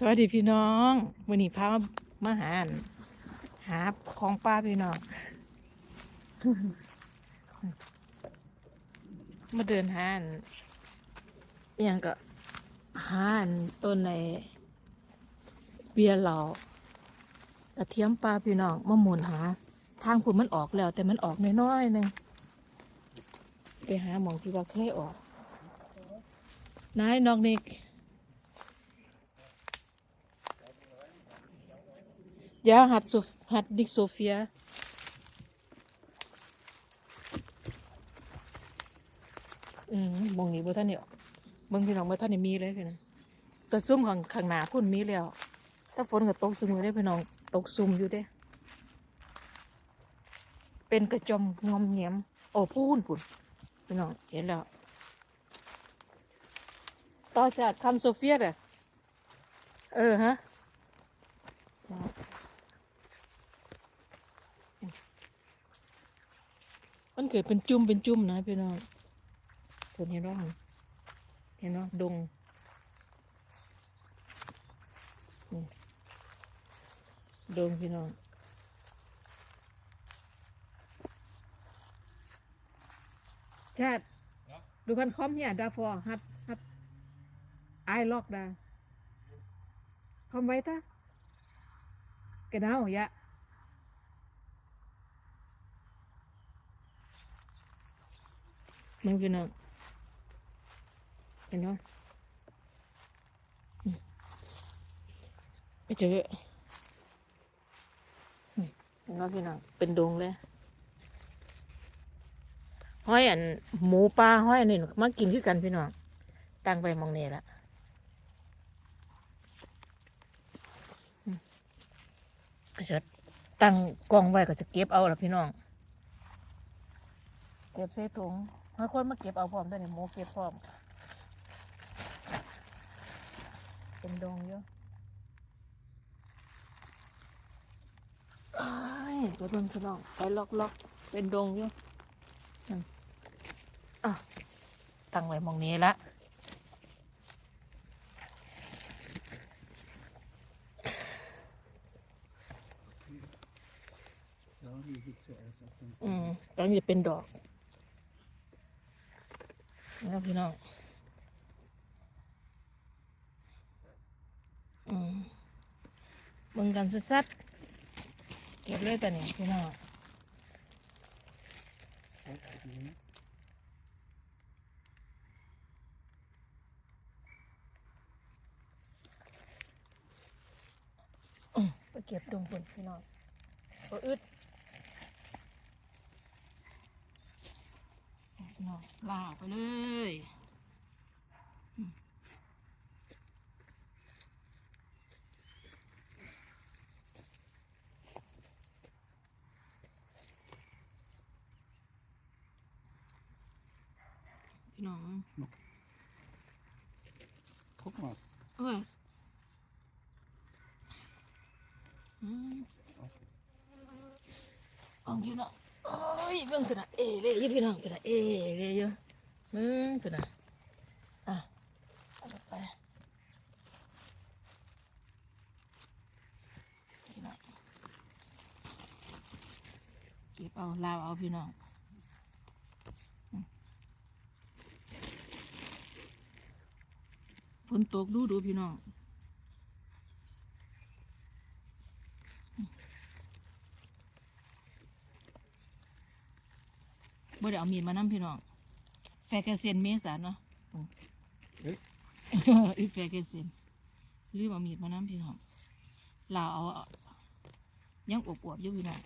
สวัสดีพี่น้องวันนี้พามาหานหาของป้าพี่น้อง มาเดินหาอั่นย่างก็หานต้นในเบียร์เหล่ากระเทียมปลาพี่น้องมาหมุนหา ทางผุนมันออกแล้ว แต่มันออกน้อยๆหนึงไปหาหมองที่ว่าเคยออกนายนอกนิก Ja, hat, so, hat nicht so viel. อืมมองนี้บ่ท่านเนี่ยเบิ่งพี่น้องบ่ท่าน เนี่ยมีเลยพี่น้องแต่ซุ่มข้างข้างหน้าพุ่นมีแล้วถ้าฝนก็ตกซุมือได้พี่น้องตกซุ่มอยู่เด้ เป็นกระจอมงอมเงียมโอ้พูนพุ่นพี่น้องเห็นแล้วต่อจากคำโซเฟียเด้อเออฮะ เกิดเป็นจุ่มเป็นจุ่มนะพี่น้องคนเห็นร้องเห็นเนาะดงดงพี่น้องชาติดูกันคอมเนี่ยดาพอฮัดฮัดไอล็อกดาคอมไว้ตากระเดายะ มึงพี่น้องเห็นเนาะอืมไปเจอเห็นเนาะพี่น้องเป็นดงเลยห้อยอันหมูปลาห้อยอันนี้มากินคือกันพี่น้องตั้งไปมองเนี่ละก็จะตั้งกองไว้ก็จะเก็บเอาละพี่น้อง เก็บใส่ถุง ให้คนมาเก็บเอาพร้อมด้วยนี่หมูเก็บพร้อม เป็นดงเยอะเอ้ยตัวเบิ่งพี่น้องไปล็อกล็อกๆเป็นดงเยอะนั่นอะตั้งไว้หมองนี้ละ Ja, die sieht zuerst aus. dem อืมตอนนี้เป็นดอก แล้วพี่น้องอืมเบิ่งกันสัดๆเก็บเลยแต่นี่พี่น้องไปเก็บดงผลพี่น้องก็อึด พี่น้องลากไปเลยอืมพี่น้อง Guck mal. เอออืม เอาอยู่เนาะโอ้ยเบิ่งขนนะเอเลยยู่พี่น้องขนนะเอเลยอยู่มึงขนนะอะเอาไปพี่น้องเก็บเอาลาวเอาพี่น้องฝนตกดูดูพี่น้อง บ่ได้เอามีดมานำพี่น้องแฟกเกเซียนเมษาเนาะอืมเอ๊ะอีแฟกเกเซียนรีบเอามีดมานำพี่น้องลาวเอาเอายังอวบๆอยู่พี่น้อง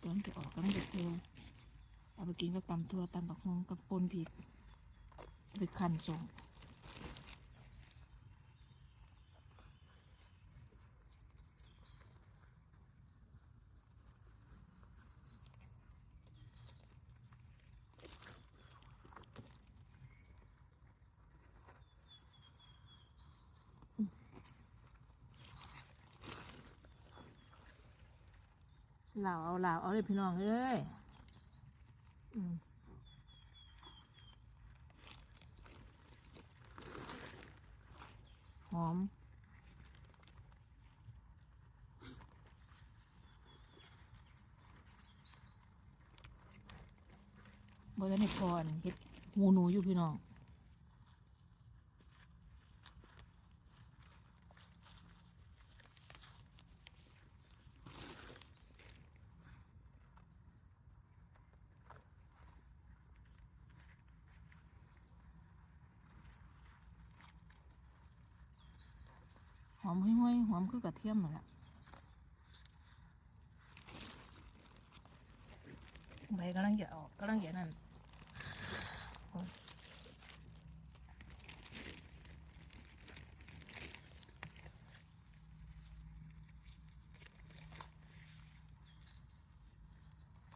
กำลังจะออกกำลังจะเทเอาไปกินกับตำทั่วตำบักฮงกับปนพริกเอาไปคั้นส่ง ลาวเอาลาวเอาเลยพี่น้องเอ้ยหอมบริเวณก่อนเห็ดหูหนูอยู่พี่น้อง อมห้อยๆหอมคือกระเทียมนั่นแหละใบกำลังจะออกกำลังจะนั่น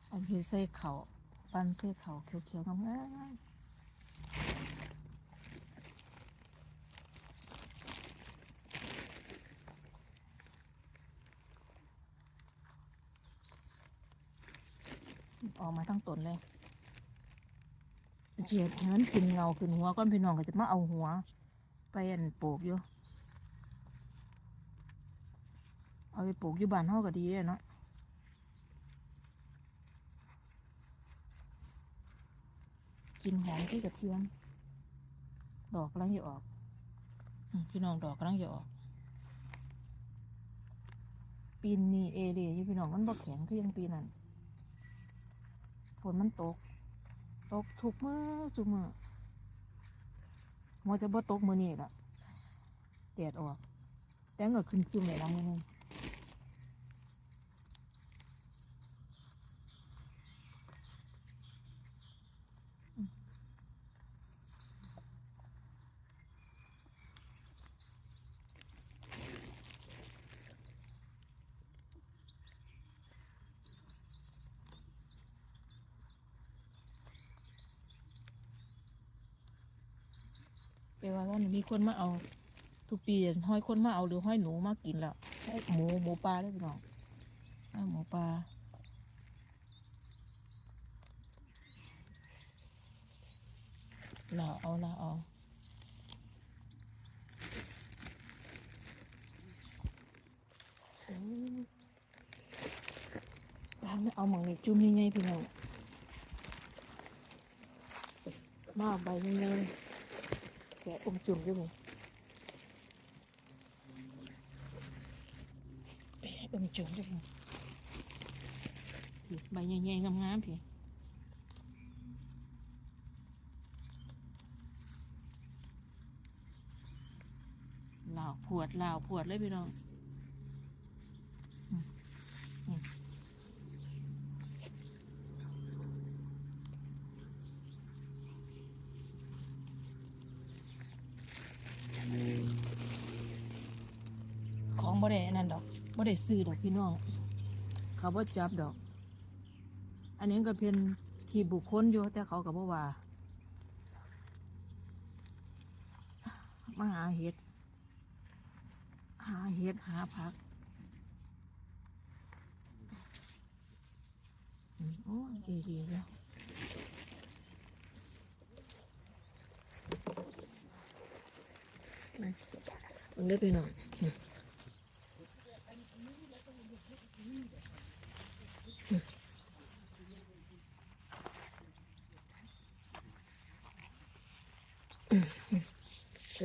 เอาไปใส่เขาวปั้นใส่เขาวเขียวๆงามๆ ออกมาทั้งต้นเลยเจียดให้มันขึ้นเงาขึ้นหัวก้อนพี่น้องก็จะมาเอาหัว ไปอันปลูกอยู่เอาไปปลูกอยู่บ้านเฮาก็ดีเนาะกินหอมที่กระเทียมดอกกำลังจะออกพี่น้องดอกกำลังจะออกปีนนี่เอเดียยู่พี่น้องมันบ่แข็งคือยังปีนั้น ฝนมันตก ตกทุกมือทุมือมันจะบ่ตกมือนี่ละแดดออก แต่เงือขึ้นจุ่มเลยละมือนึง แปลว่าว่ามีคนมาเอา ทุกปีห้อยคนมาเอาหรือห้อยหนูมากินแล้วหมูหมูปลาได้อพี่น้องเอาหมูปลาเราเอาเราเอาโอ้ปลาไม่เอาหมังนี่จุ่มยังไงพี่น้องมาเอาใบยังไง แกะอมจุ่มอยู่นี่เบิ่งจุ่มด้วยพี่พี่ใบใหญ่ๆงามๆพี่ลาวผวดลาวผวดเลยพี่น้องอืมอืมของบ่ ได้นั่นดอกบ่ได้ซื้อดอกพี่น้อง เขาบ่จับดอก อันนี้ก็เป็นที่บุคคลอยู่แต่เขาก็บ่ว่า มาหาเห็ด หาเห็ดหาผักโอ้ดีดีแล้วมาเบิ่งเด้อพี่น้อง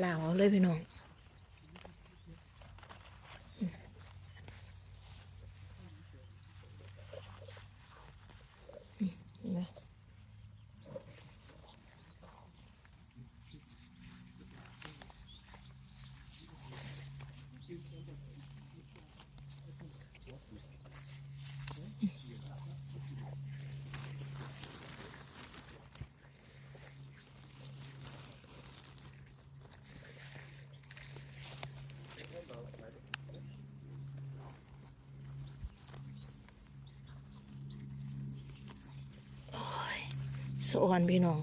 ลาว เลยพี่น้อง สะอนพี่น้อง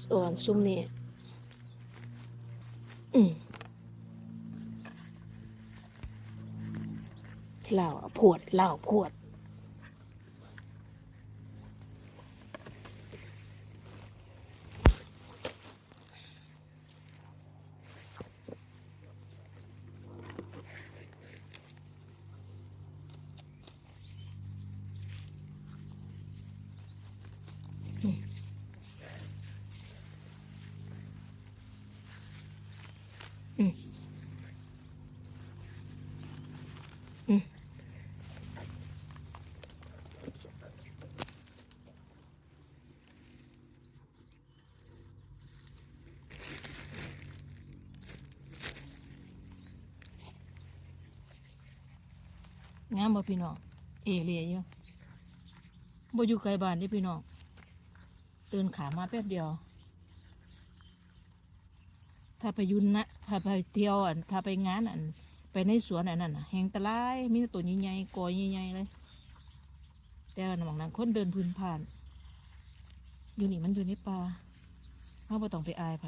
สะอนซุ้มนี่อืมเหล่าขวดเหล่าขวด งามบ่พี่น้อง เอเลียอยู่บ่อยู่ไกลบ้านนี่พี่น้อง เดินขามาแป๊บเดียว ถ้าไปยุนนะถ้าไปเที่ยวอันถ้าไปงานอันไปในสวนอันนั้นแหงตะไลายมีตัวใหญ่ๆกอใหญ่ๆเลย แต่อันหมองนั้นคนเดินพื้นผ่าน อยู่นี่มันอยู่ในป่าเราบ่ต้องไปอายไผ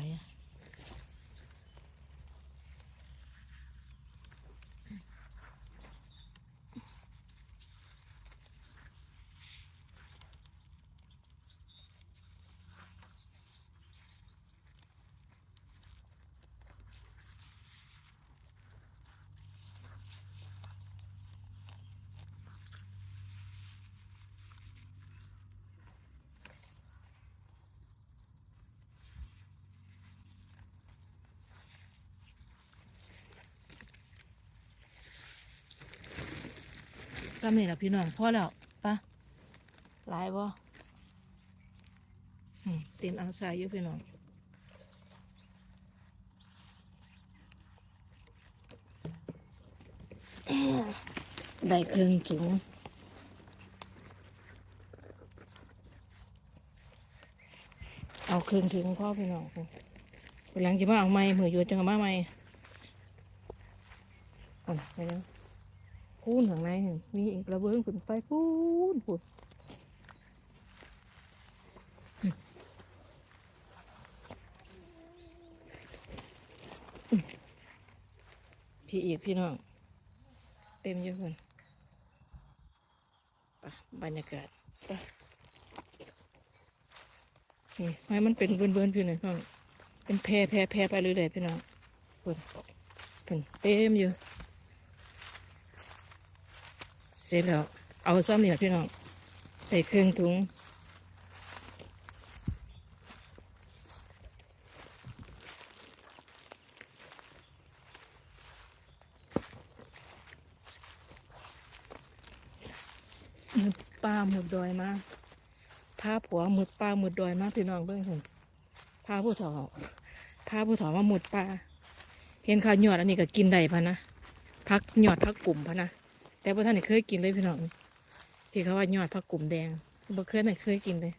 ซ้ำนี่แหละพี่น้องพอแล้วปะหลายบ่อเต็มอังซายอยู่พี่น้องได้เครื่องจุงเอาเครื่องถึงพ่อพี่น้องวันหลังจะมาเอาไม้มืออยู่จังเอามาไม้อ่อนไปแล้ว พูนข้างในเห็นมีอีกระเบิงขึ้นไปพูนพูนพี่อีกพี่น้อง เต็มเยอะคนไปบรรยากาศไปนี่ให้มันเป็นเบิ่นๆพี่หน่อยน้องเป็นแพร่แพร่แพร่ไปเรื่อยๆพี่น้องเพิ่นเพิ่นเต็มอยู่ เสร็จแล้ว เอาซ้ำนี่แหละพี่น้อง ใส่เครื่องถุงหมุดป่าหมุดดอยมาพาผัวหมุดป่าหมุดดอยมาพี่น้องเบิ่งเห็นพาผู้ถอพาผู้ถอมาหมุดป่าเห็นข้าวหยอดอันนี้ก็กินได้พะนะพักหยอดพักกลุ่มพะนะ แต่พ่ท่านเคยกินเลยพี่น้องที่เขาว่ายอดผักกลุ่มแดงบ่เคยไหนเคยกินเลย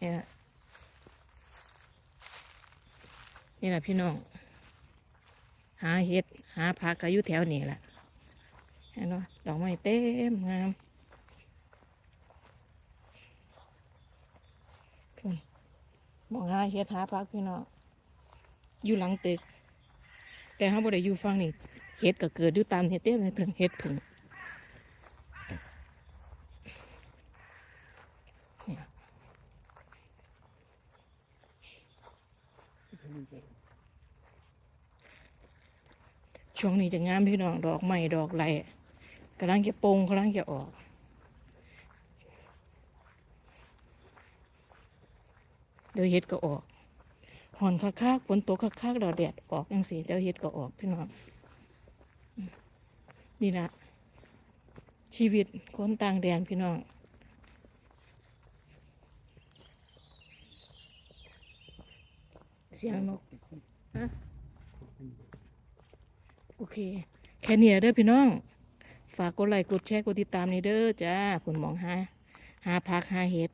นี่ยนะนี่แหละพี่น้อง หาเห็ด หาผักก็อยู่แถวนี้แหละเห็นไหมดอกไม้เต็มงามมองหาเห็ดหาผักพี่น้องอยู่หลังตึก แต่เขาบ่ได้อยู่ฟังนี่เห็ดก็เกิดอยู่ตามเห็ดเต้เลยเพิ่งเห็ดผึ่งช่วงนี้จะงามพี่น้องดอกไม้ดอกไหลกำลังจะโปงกำลังจะออก เดี๋ยวเห็ดก็ออก หอนคักๆฝนตกคักๆดอกแดดออกยังสิเดี๋ยวเห็ดก็ออกพี่น้องนี่ละชีวิตคนต่างแดนพี่น้องเสียงนกโอเค แค่นี้เด้อพี่น้อง ฝากกดไลค์กดแชร์กดติดตามนี่เด้อจ้าผลมองหาหาพักหาเห็ด